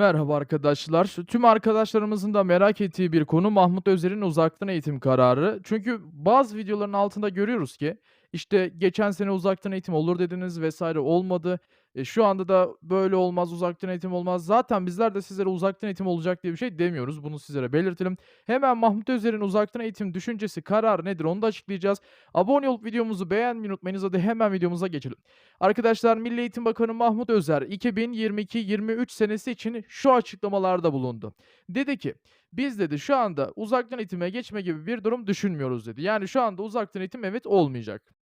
Merhaba arkadaşlar. Tüm arkadaşlarımızın da merak ettiği bir konu Mahmut Özer'in uzaktan eğitim kararı. Çünkü bazı videoların altında görüyoruz ki işte geçen sene uzaktan eğitim olur dediniz vesaire olmadı. E, şu anda da böyle olmaz, uzaktan eğitim olmaz. Zaten bizler de sizlere uzaktan eğitim olacak diye bir şey demiyoruz. Bunu sizlere belirtelim. Hemen Mahmut Özer'in uzaktan eğitim düşüncesi, kararı nedir onu da açıklayacağız. Abone olup videomuzu beğenmeyi unutmayınız. Hadi hemen videomuza geçelim. Arkadaşlar Milli Eğitim Bakanı Mahmut Özer 2022-23 senesi için şu açıklamalarda bulundu. Dedi ki biz dedi şu anda uzaktan eğitime geçme gibi bir durum düşünmüyoruz dedi. Yani şu anda uzaktan eğitim evet olmayacak.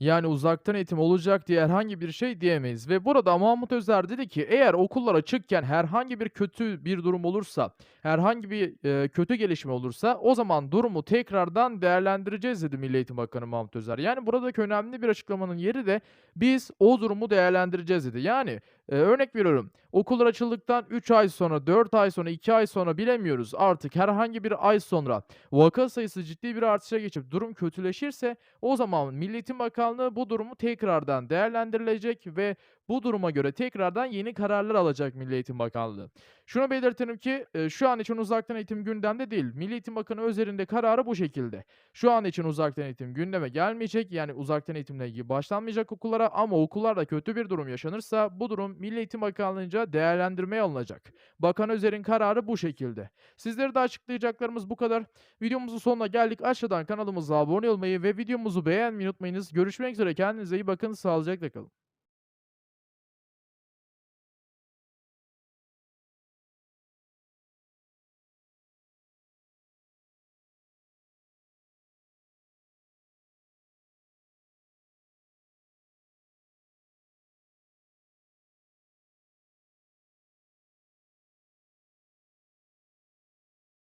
Yani uzaktan eğitim olacak diye herhangi bir şey diyemeyiz ve burada Mahmut Özer dedi ki eğer okullar açıkken herhangi bir kötü bir durum olursa, herhangi bir, eee, kötü gelişme olursa o zaman durumu tekrardan değerlendireceğiz dedi Milli Eğitim Bakanı Mahmut Özer. Yani buradaki önemli bir açıklamanın yeri de biz o durumu değerlendireceğiz dedi. Yani, eee, örnek veriyorum, okullar açıldıktan 3 ay sonra, 4 ay sonra, 2 ay sonra bilemiyoruz artık herhangi bir ay sonra vaka sayısı ciddi bir artışa geçip durum kötüleşirse o zaman Milli Eğitim Bakanlığı bu durumu tekrardan değerlendirilecek ve bu duruma göre tekrardan yeni kararlar alacak Milli Eğitim Bakanlığı. Şunu belirtelim ki, eee, şu an için uzaktan eğitim gündemde değil. Milli Eğitim Bakanı Özer'in kararı bu şekilde. Şu an için uzaktan eğitim gündeme gelmeyecek. Yani uzaktan eğitimle ilgili başlanmayacak okullara ama okullarda kötü bir durum yaşanırsa bu durum Milli Eğitim Bakanlığı'nca değerlendirmeye alınacak. Bakan Özer'in kararı bu şekilde. Sizlere de açıklayacaklarımız bu kadar. Videomuzun sonuna geldik. Aşağıdan kanalımıza abone olmayı ve videomuzu beğenmeyi unutmayınız. Görüşmek üzere. Kendinize iyi bakın. Sağlıcakla kalın.